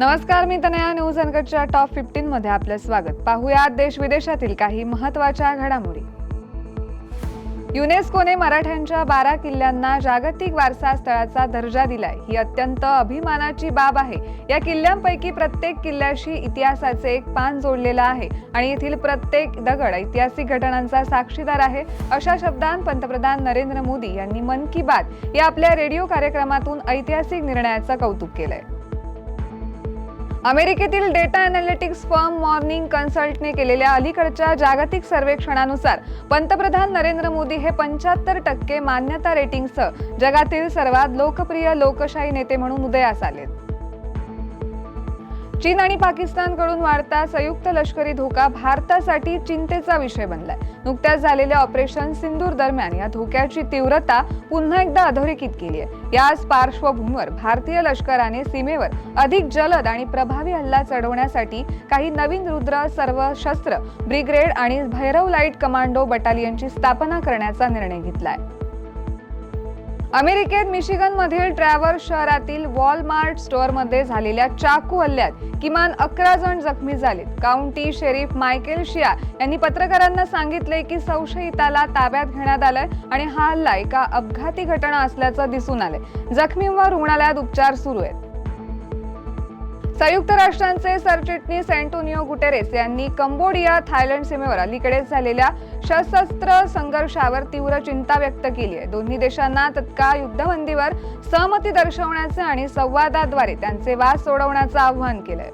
नमस्कार मी Tanaya. News अनकटच्या top fifteen मध्ये आपलं स्वागत. पाहूया देश विदेशातील काही महत्त्वाच्या घडामोडी. युनेस्कोने मराठ्यांच्या बारा किल्ल्यांना जागतिक वारसा स्थळाचा दर्जा दिलाय. ही अत्यंत अभिमानाची बाब आहे. या किल्ल्यांपैकी प्रत्येक किल्ल्याशी इतिहासाचे एक पान जोडलेलं आहे आणि येथील प्रत्येक दगड ऐतिहासिक घटनांचा साक्षीदार आहे. अशा शब्दांत पंतप्रधान नरेंद्र मोदी यांनी मन की बात या आपल्या रेडिओ कार्यक्रमातून ऐतिहासिक निर्णयाचं कौतुक केलंय. अमेरिकेतील डेटा अनालिटिक्स फर्म मॉर्निंग कन्सल्टने केलेल्या अलीकडच्या जागतिक सर्वेक्षणानुसार पंतप्रधान नरेंद्र मोदी हे पंच्याहत्तर टक्के मान्यता रेटिंगसह जगातील सर्वात लोकप्रिय लोकशाही नेते म्हणून उदयास आलेत. चीन आणि पाकिस्तानकडून वाढता संयुक्त लष्करी धोका भारतासाठी चिंतेचा विषय बनलाय. नुकत्याच झालेल्या ऑपरेशन सिंदूर दरम्यान या धोक्याची तीव्रता पुन्हा एकदा अधोरेखित केली आहे. याच पार्श्वभूमीवर भारतीय लष्कराने सीमेवर अधिक जलद आणि प्रभावी हल्ला चढवण्यासाठी काही नवीन रुद्र सर्व शस्त्र ब्रिगेड आणि भैरव लाइट कमांडो बटालियनची स्थापना करण्याचा निर्णय घेतलाय. अमेरिकेत मिशिगन मधील ट्रॅव्हर शहरातील वॉलमार्ट स्टोअरमध्ये झालेल्या चाकू हल्ल्यात किमान अकरा जण जखमी झालेत. काउंटी शेरीफ मायकेल शिया यांनी पत्रकारांना सांगितले की संशयिताला ताब्यात घेण्यात आलंय आणि हा हल्ला एका अपघाती घटना असल्याचं दिसून आलंय. जखमींवर रुग्णालयात उपचार सुरू आहेत. संयुक्त राष्ट्रांचे सरचिटणीस अँटोनिओ गुटेरेस यांनी कंबोडिया थायलंड सीमेवर अलीकडेच झालेल्या सशस्त्र संघर्षावर तीव्र चिंता व्यक्त केली आहे. दोन्ही देशांना तत्काळ युद्धबंदीवर सहमती दर्शवण्याचे आणि संवादाद्वारे त्यांचे वाद सोडवण्याचं आवाहन केलंय.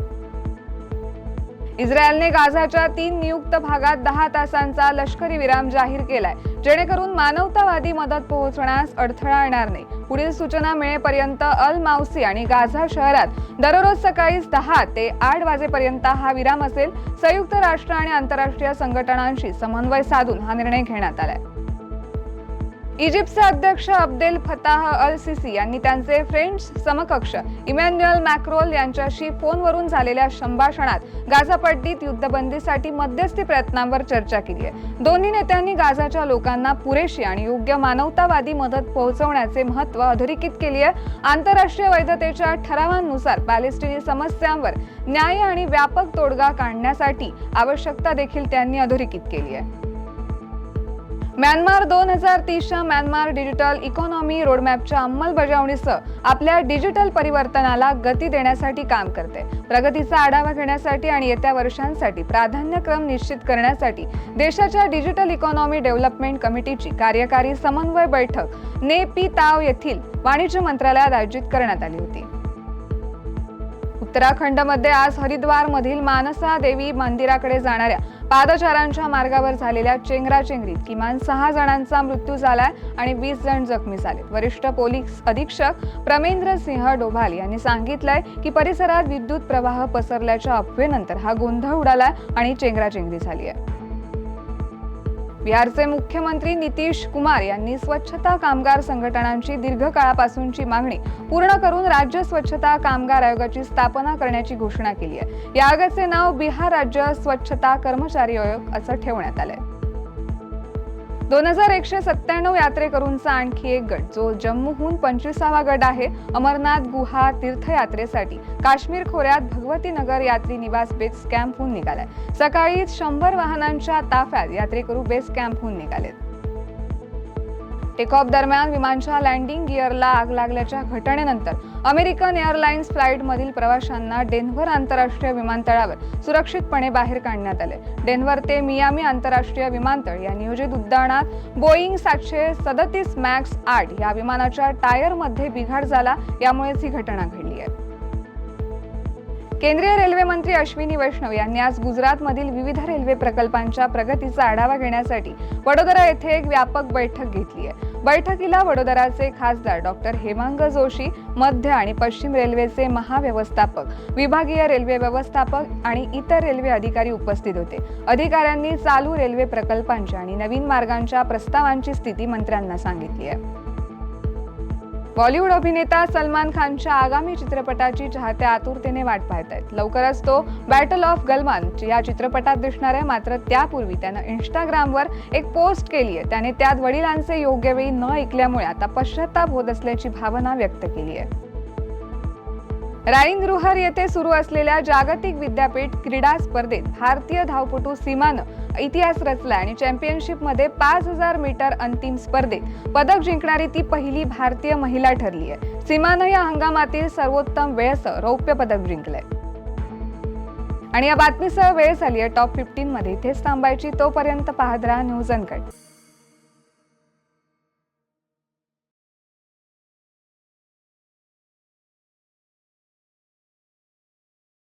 इस्रायलने गाझाच्या तीन नियुक्त भागात दहा तासांचा लष्करी विराम जाहीर केलाय. जेणेकरून मानवतावादी मदत पोहोचण्यास अडथळा येणार नाही. पुढील सूचना मिळेपर्यंत अल मावसी आणि गाझा शहरात दररोज सकाळी दहा ते आठ वाजेपर्यंत हा विराम असेल. संयुक्त राष्ट्र आणि आंतरराष्ट्रीय संघटनांशी समन्वय साधून हा निर्णय घेण्यात आलाय. इजिप्तचे अध्यक्ष अब्देल फताह अल सिसी यांनी त्यांचे फ्रेंच समकक्ष इमॅन्युअल मॅक्रोल यांच्याशी फोनवरून झालेल्या संभाषणात गाझापट्टीत युद्धबंदीसाठी मध्यस्थी प्रयत्नांवर चर्चा केली आहे. दोन्ही नेत्यांनी गाझाच्या लोकांना पुरेशी आणि योग्य मानवतावादी मदत पोहोचवण्याचे महत्त्व अधोरेखित केली आहे. आंतरराष्ट्रीय वैधतेच्या ठरावांनुसार पॅलेस्टिनी समस्यांवर न्याय आणि व्यापक तोडगा काढण्यासाठी आवश्यकता देखील त्यांनी अधोरेखित केली आहे. म्यानमार दोन हजार तीसच्या म्यानमार डिजिटल इकॉनॉमी रोडमॅपच्या अंमलबजावणीसह आपल्या डिजिटल परिवर्तनाला गती देण्यासाठी काम करते. प्रगतीचा आढावा घेण्यासाठी आणि येत्या वर्षांसाठी प्राधान्यक्रम निश्चित करण्यासाठी देशाच्या डिजिटल इकॉनॉमी डेव्हलपमेंट कमिटीची कार्यकारी समन्वय बैठक ने पी ताव येथील वाणिज्य मंत्रालयात आयोजित करण्यात आली होती. उत्तराखंडमध्ये आज हरिद्वारमधील मानसा देवी मंदिराकडे जाणाऱ्या पादचारांच्या मार्गावर झालेल्या चेंगराचेंगरीत किमान सहा जणांचा मृत्यू झालाय आणि वीस जण जखमी झाले वरिष्ठ पोलीस अधीक्षक प्रमेंद्र सिंह डोभाल यांनी सांगितलंय की परिसरात विद्युत प्रवाह पसरल्याच्या अफवेनंतर हा गोंधळ उडालाय आणि चेंगराचेंगरी झाली आहे बिहारचे मुख्यमंत्री नितीश कुमार यांनी स्वच्छता कामगार संघटनांची दीर्घकाळापासूनची मागणी पूर्ण करून राज्य स्वच्छता कामगार आयोगाची स्थापना करण्याची घोषणा केली आहे. या आयोगाचे नाव बिहार राज्य स्वच्छता कर्मचारी आयोग असं ठेवण्यात आलंय. दोन हजार एकशे सत्त्याण्णव यात्रेकरूंचा आणखी एक गट जो जम्मूहून पंचवीसावा गट आहे अमरनाथ गुहा तीर्थयात्रेसाठी. काश्मीर खोऱ्यात भगवती नगर यात्री निवास बेस कॅम्पहून निघालाय. सकाळी शंभर वाहनांच्या ताफ्यात यात्रेकरू बेस कॅम्पहून निघालेत. टेकऑफ दरम्यान विमानच्या लँडिंग गिअरला आग लागल्याच्या घटनेनंतर अमेरिकन एअरलाइन्स फ्लाईटमधील प्रवाशांना डेन्व्हर आंतरराष्ट्रीय विमानतळावर सुरक्षितपणे बाहेर काढण्यात आले. डेन्व्हर ते मियामी आंतरराष्ट्रीय विमानतळ या नियोजित उड्डाणात बोईंग सातशे सदतीस मॅक्स आठ या विमानाच्या टायरमध्ये बिघाड झाला यामुळेच ही घटना घडली आहे. केंद्रीय रेल्वे मंत्री अश्विनी वैष्णव यांनी आज गुजरातमधील विविध रेल्वे प्रकल्पांच्या प्रगतीचा आढावा घेण्यासाठी वडोदरा येथे एक व्यापक बैठक घेतली आहे. बैठकीला वडोदराचे खासदार डॉक्टर हेमांग जोशी मध्य आणि पश्चिम रेल्वेचे महाव्यवस्थापक विभागीय रेल्वे व्यवस्थापक आणि इतर रेल्वे अधिकारी उपस्थित होते. अधिकाऱ्यांनी चालू रेल्वे प्रकल्पांच्या आणि नवीन मार्गांच्या प्रस्तावांची स्थिती मंत्र्यांना सांगितली आहे. बॉलिवूड अभिनेता सलमान खानच्या आगामी चित्रपटाची चाहत्या आतुरतेने वाट पाहत आहेत. लवकरच तो बॅटल ऑफ गलवान या चित्रपटात दिसणार आहे मात्र त्यापूर्वी त्यानं इंस्टाग्रामवर एक पोस्ट केली आहे. त्याने त्यात वडिलांचे योग्य वेळी न ऐकल्यामुळे आता पश्चाताप होत असल्याची भावना व्यक्त केली आहे. राईनगृहर येथे सुरू असलेल्या जागतिक विद्यापीठ क्रीडा स्पर्धेत भारतीय धावपटू सीमानं इतिहास रचला आणि चॅम्पियनशिपमध्ये पाच हजार मीटर अंतिम स्पर्धेत पदक जिंकणारी ती पहिली भारतीय महिला ठरली आहे. सीमानं या हंगामातील सर्वोत्तम वेळेसह रौप्य पदक जिंकलंय. आणि या बातमीसह वेळ झाली आहे. टॉप फिफ्टीनमध्ये इथेच थांबायची. तोपर्यंत पाहत राहा न्यूज अनकट.